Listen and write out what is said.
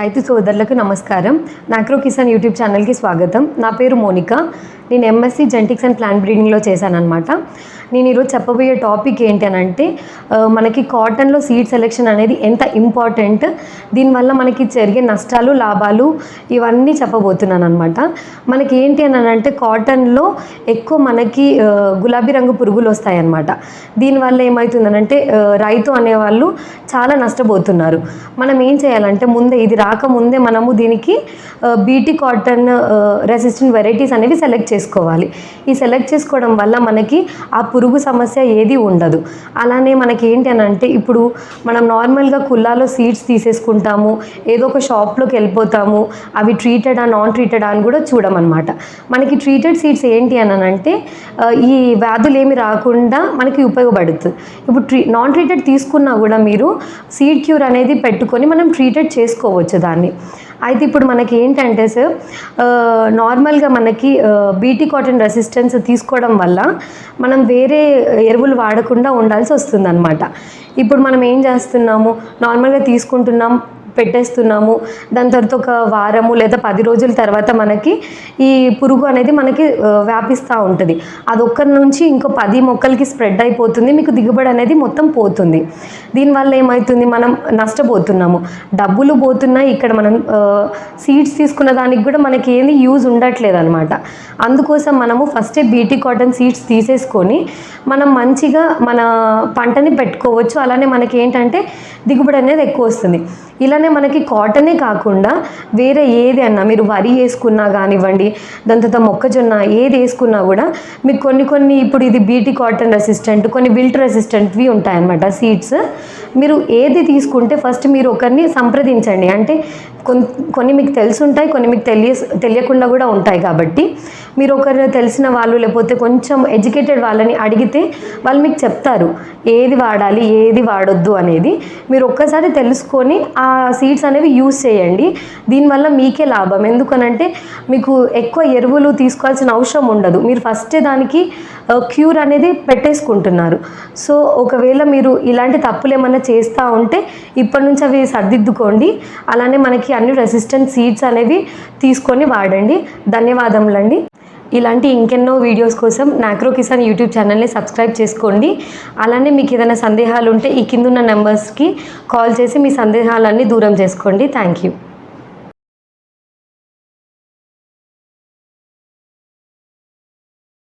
రైతు సోదరులకు నమస్కారం. నాక్రో కిసాన్ యూట్యూబ్ ఛానల్కి స్వాగతం. నా పేరు మోనిక. నేను ఎంఎస్సి జెంటిక్స్ అండ్ ప్లాంట్ బ్రీడింగ్లో చేశానమాట నేను ఈరోజు చెప్పబోయే టాపిక్ ఏంటి అని అంటే మనకి కాటన్లో సీడ్ సెలెక్షన్ అనేది ఎంత ఇంపార్టెంట్ దీనివల్ల మనకి జరిగే నష్టాలు లాభాలు ఇవన్నీ చెప్పబోతున్నాను అనమాట మనకి ఏంటి అని అంటే కాటన్లో ఎక్కువ మనకి గులాబీ రంగు పురుగులు వస్తాయన్నమాట. దీనివల్ల ఏమవుతుందనంటే రైతు అనేవాళ్ళు చాలా నష్టపోతున్నారు. మనం ఏం చేయాలంటే ముందే ఇది రాకముందే మనము దీనికి బీటీ కాటన్ రెసిస్టెంట్ వెరైటీస్ అనేవి సెలెక్ట్ చేసుకోవాలి. ఈ సెలెక్ట్ చేసుకోవడం వల్ల మనకి ఆ పురుగు సమస్య ఏది ఉండదు. అలానే మనకి ఏంటి అని అంటే ఇప్పుడు మనం నార్మల్గా కుల్లాలో సీడ్స్ తీసేసుకుంటాము. ఏదో ఒక షాప్లోకి వెళ్ళిపోతాము. అవి ట్రీటెడ్ నాన్ ట్రీటెడ్ అని కూడా చూడమన్నమాట. మనకి ట్రీటెడ్ సీడ్స్ ఏంటి అని అంటే ఈ వ్యాధులు ఏమి రాకుండా మనకి ఉపయోగపడుతుంది. ఇప్పుడు ట్రీ నాన్ ట్రీటెడ్ తీసుకున్నా కూడా మీరు సీడ్ క్యూర్ అనేది పెట్టుకొని మనం ట్రీటెడ్ చేసుకోవచ్చు దాన్ని. అయితే ఇప్పుడు మనకి ఏంటంటే సార్ నార్మల్గా మనకి బీటీ కాటన్ రెసిస్టెన్స్ తీసుకోవడం వల్ల మనం వేరే ఎరువులు వాడకుండా ఉండాల్సి వస్తుందన్నమాట. ఇప్పుడు మనం ఏం చేస్తున్నాము? నార్మల్గా తీసుకుంటున్నాం పెట్టేస్తున్నాము. దాని తర్వాత ఒక వారము లేదా పది రోజుల తర్వాత మనకి ఈ పురుగు అనేది మనకి వ్యాపిస్తూ ఉంటుంది. అది ఒక్కరి నుంచి ఇంకో పది మొక్కలకి స్ప్రెడ్ అయిపోతుంది. మీకు దిగుబడి అనేది మొత్తం పోతుంది. దీనివల్ల ఏమవుతుంది మనం నష్టపోతున్నాము. డబ్బులు పోతున్నాయి ఇక్కడ మనం సీడ్స్ తీసుకున్న దానికి కూడా మనకి ఏది యూజ్ ఉండట్లేదు అనమాట అందుకోసం మనము ఫస్టే బీటీ కాటన్ సీడ్స్ తీసేసుకొని మనం మంచిగా మన పంటని పెట్టుకోవచ్చు. అలానే మనకి ఏంటంటే దిగుబడి అనేది ఎక్కువ వస్తుంది. ఇలానే మనకి కాటనే కాకుండా వేరే ఏది అన్నా మీరు వరి వేసుకున్నా కానివ్వండి దాని తర్వాత మొక్కజొన్న ఏది వేసుకున్నా కూడా మీకు కొన్ని కొన్ని ఇప్పుడు ఇది బీటీ కాటన్ రెసిస్టెంట్ కొన్ని విల్ట్ రెసిస్టెంట్వి ఉంటాయన్నమాట సీడ్స్ మీరు ఏది తీసుకుంటే ఫస్ట్ మీరు ఒకరిని సంప్రదించండి. అంటే కొన్ని కొన్ని మీకు తెలిసి ఉంటాయి కొన్ని మీకు తెలియ తెలియకుండా కూడా ఉంటాయి కాబట్టి మీరు ఒకరు తెలిసిన వాళ్ళు లేకపోతే కొంచెం ఎడ్యుకేటెడ్ వాళ్ళని అడిగితే వాళ్ళు మీకు చెప్తారు ఏది వాడాలి ఏది వాడొద్దు అనేది. మీరు ఒక్కసారి తెలుసుకొని ఆ సీడ్స్ అనేవి యూస్ చేయండి. దీనివల్ల మీకే లాభం. ఎందుకనంటే మీకు ఎక్కువ ఎరువులు తీసుకోవాల్సిన అవసరం ఉండదు. మీరు ఫస్టే దానికి క్యూర్ అనేది పెట్టేసుకుంటున్నారు. సో ఒకవేళ మీరు ఇలాంటి తప్పులు ఏమైనా చేస్తూ ఉంటే ఇప్పటి నుంచి అవి సర్దిద్దుకోండి. అలానే మనకి అన్ని రెసిస్టెంట్ సీడ్స్ అనేవి తీసుకొని వాడండి. ధన్యవాదములండి. ఇలాంటి ఇంకెన్నో వీడియోస్ కోసం నాక్రో కిసాన్ యూట్యూబ్ ఛానల్ని సబ్స్క్రైబ్ చేసుకోండి. అలానే మీకు ఏదైనా సందేహాలు ఉంటే ఈ కింద ఉన్న నెంబర్స్కి కాల్ చేసి మీ సందేహాలన్నీ దూరం చేసుకోండి. Thank you